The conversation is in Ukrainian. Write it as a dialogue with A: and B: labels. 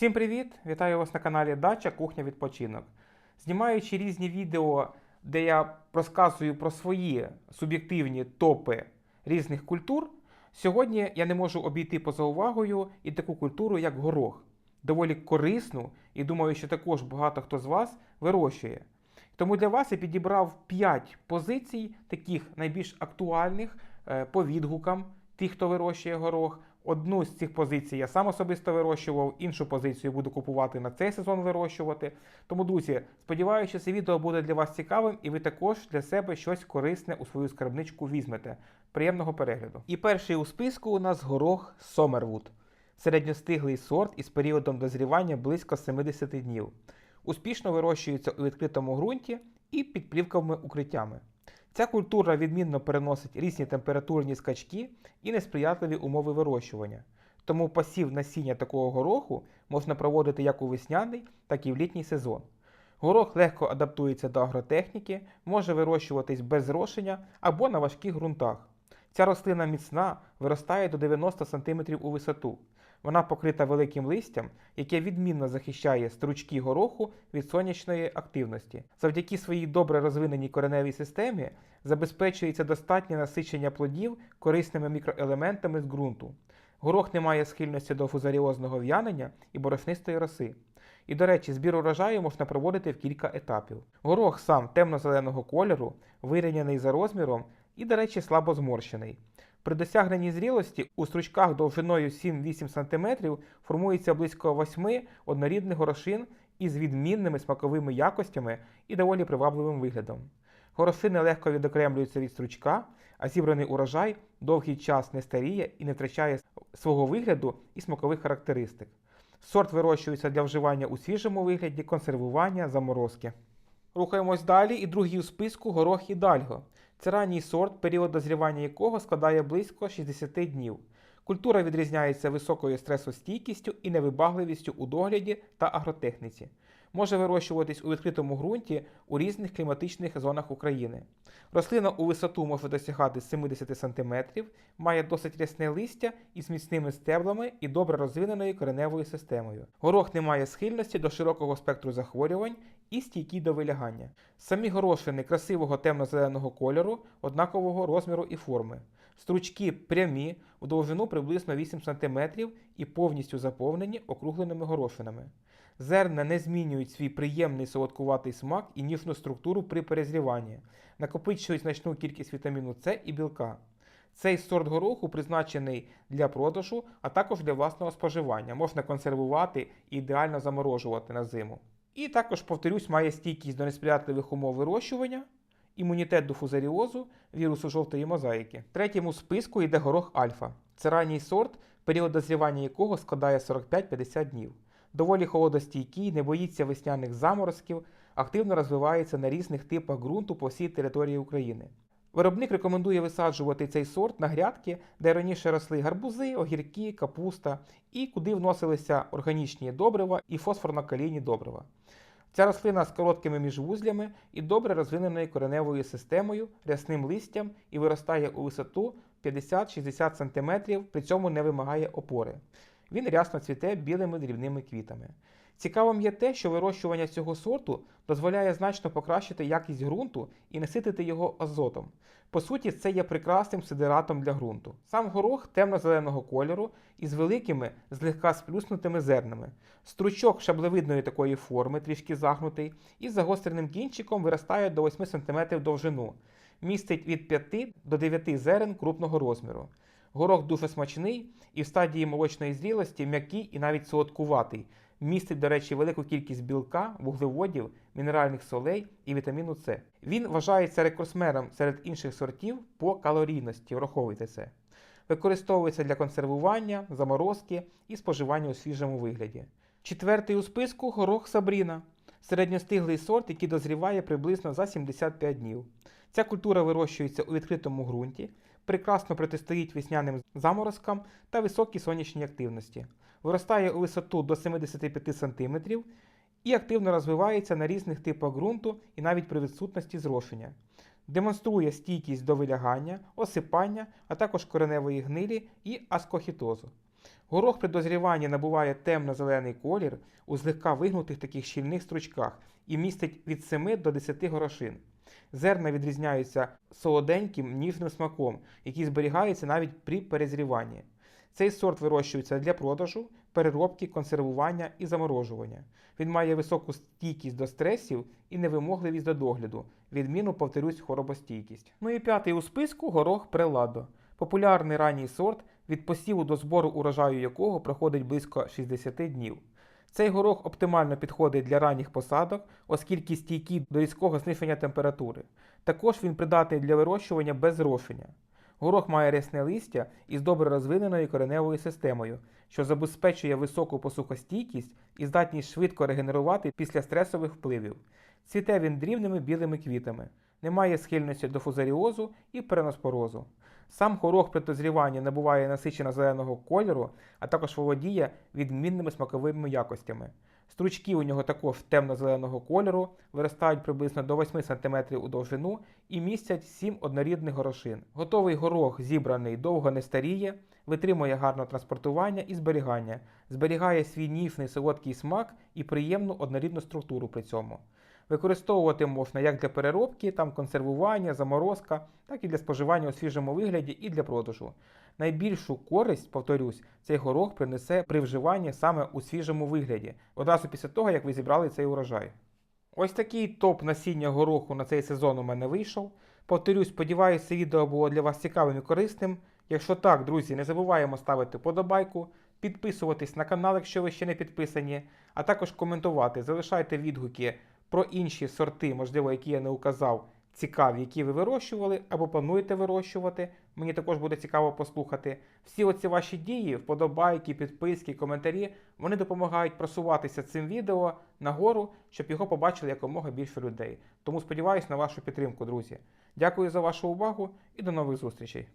A: Всім привіт! Вітаю вас на каналі Дача Кухня Відпочинок. Знімаючи різні відео, де я розказую про свої суб'єктивні топи різних культур, сьогодні я не можу обійти поза увагою і таку культуру, як горох. Доволі корисну і думаю, що також багато хто з вас вирощує. Тому для вас я підібрав 5 позицій, таких найбільш актуальних е, по відгукам тих, хто вирощує горох. Одну з цих позицій я сам особисто вирощував, іншу позицію буду купувати на цей сезон вирощувати. Тому, друзі, сподіваюся, що це відео буде для вас цікавим і ви також для себе щось корисне у свою скарбничку візьмете. Приємного перегляду. І перший у списку у нас горох Сомервуд. Середньостиглий сорт із періодом дозрівання близько 70 днів. Успішно вирощується у відкритому ґрунті і під плівковими укриттями. Ця культура відмінно переносить різні температурні скачки і несприятливі умови вирощування. Тому посів насіння такого гороху можна проводити як у весняний, так і в літній сезон. Горох легко адаптується до агротехніки, може вирощуватись без зрошення або на важких ґрунтах. Ця рослина міцна, виростає до 90 см у висоту. Вона покрита великим листям, яке відмінно захищає стручки гороху від сонячної активності. Завдяки своїй добре розвиненій кореневій системі забезпечується достатнє насичення плодів корисними мікроелементами з ґрунту. Горох не має схильності до фузаріозного в'янення і борошнистої роси. І, до речі, збір урожаю можна проводити в кілька етапів. Горох сам темно-зеленого кольору, вирівняний за розміром і, до речі, слабо зморщений. При досягненні зрілості у стручках довжиною 7-8 см формується близько 8 однорідних горошин із відмінними смаковими якостями і доволі привабливим виглядом. Горошини легко відокремлюються від стручка, а зібраний урожай довгий час не старіє і не втрачає свого вигляду і смакових характеристик. Сорт вирощується для вживання у свіжому вигляді, консервування, заморозки. Рухаємось далі, і другий у списку горох Ідальго. Це ранній сорт, період дозрівання якого складає близько 60 днів. Культура відрізняється високою стресостійкістю і невибагливістю у догляді та агротехніці. Може вирощуватись у відкритому ґрунті у різних кліматичних зонах України. Рослина у висоту може досягати 70 см, має досить рясне листя із міцними стеблами і добре розвиненою кореневою системою. Горох не має схильності до широкого спектру захворювань і стійкий до вилягання. Самі горошини красивого темно-зеленого кольору, однакового розміру і форми. Стручки прямі, в довжину приблизно 8 см і повністю заповнені округленими горошинами. Зерна не змінюють свій приємний солодкуватий смак і ніжну структуру при перезріванні, накопичують значну кількість вітаміну С і білка. Цей сорт гороху призначений для продажу, а також для власного споживання. Можна консервувати і ідеально заморожувати на зиму. І також, повторюсь, має стійкість до несприятливих умов вирощування, імунітет до фузаріозу, вірусу жовтої мозаїки. Третім у списку йде горох альфа. Це ранній сорт, період дозрівання якого складає 45-50 днів. Доволі холодостійкий, не боїться весняних заморозків, активно розвивається на різних типах ґрунту по всій території України. Виробник рекомендує висаджувати цей сорт на грядки, де раніше росли гарбузи, огірки, капуста і куди вносилися органічні добрива і фосфорно-калійні добрива. Ця рослина з короткими міжвузлями і добре розвиненою кореневою системою, рясним листям і виростає у висоту 50-60 см, при цьому не вимагає опори. Він рясно цвіте білими дрібними квітами. Цікавим є те, що вирощування цього сорту дозволяє значно покращити якість ґрунту і наситити його азотом. По суті, це є прекрасним сидератом для ґрунту. Сам горох темно-зеленого кольору із великими, злегка сплюснутими зернами. Стручок шаблевидної такої форми, трішки загнутий, і з загостреним кінчиком виростає до 8 см довжину. Містить від 5 до 9 зерен крупного розміру. Горох дуже смачний і в стадії молочної зрілості м'який і навіть солодкуватий. Містить, до речі, велику кількість білка, вуглеводів, мінеральних солей і вітаміну С. Він вважається рекордсменом серед інших сортів по калорійності, враховуйте це. Використовується для консервування, заморозки і споживання у свіжому вигляді. Четвертий у списку горох Сабріна. Середньостиглий сорт, який дозріває приблизно за 75 днів. Ця культура вирощується у відкритому ґрунті, прекрасно протистоїть весняним заморозкам та високій сонячній активності. Виростає у висоту до 75 см і активно розвивається на різних типах ґрунту і навіть при відсутності зрошення. Демонструє стійкість до вилягання, осипання, а також кореневої гнилі і аскохітозу. Горох при дозріванні набуває темно-зелений колір у злегка вигнутих таких щільних стручках і містить від 7 до 10 горошин. Зерна відрізняються солоденьким ніжним смаком, який зберігається навіть при перезріванні. Цей сорт вирощується для продажу, переробки, консервування і заморожування. Він має високу стійкість до стресів і невимогливість до догляду, відміну, повторюсь, хворобостійкість. Ну і п'ятий у списку горох преладо. Популярний ранній сорт, від посіву до збору урожаю якого проходить близько 60 днів. Цей горох оптимально підходить для ранніх посадок, оскільки стійкий до різкого зниження температури. Також він придатний для вирощування без зрошення. Горох має рясне листя із добре розвиненою кореневою системою, що забезпечує високу посухостійкість і здатність швидко регенерувати після стресових впливів. Цвіте він дрібними білими квітами, не має схильності до фузаріозу і переноспорозу. Сам горох при дозріванні набуває насичено зеленого кольору, а також володіє відмінними смаковими якостями. Стручки у нього також темно-зеленого кольору, виростають приблизно до 8 см у довжину і містять 7 однорідних горошин. Готовий горох зібраний довго не старіє, витримує гарне транспортування і зберігання, зберігає свій ніжний солодкий смак і приємну однорідну структуру при цьому. Використовувати можна як для переробки, там консервування, заморозка, так і для споживання у свіжому вигляді і для продажу. Найбільшу користь, повторюсь, цей горох принесе при вживанні саме у свіжому вигляді, одразу після того, як ви зібрали цей урожай. Ось такий топ насіння гороху на цей сезон у мене вийшов. Повторюсь, сподіваюся, це відео було для вас цікавим і корисним. Якщо так, друзі, не забуваємо ставити подобайку, підписуватись на канал, якщо ви ще не підписані, а також коментувати, залишайте відгуки про інші сорти, можливо, які я не указав, цікаві, які ви вирощували або плануєте вирощувати. Мені також буде цікаво послухати. Всі оці ваші дії, вподобайки, підписки, коментарі, вони допомагають просуватися цим відео нагору, щоб його побачили якомога більше людей. Тому сподіваюся на вашу підтримку, друзі. Дякую за вашу увагу і до нових зустрічей.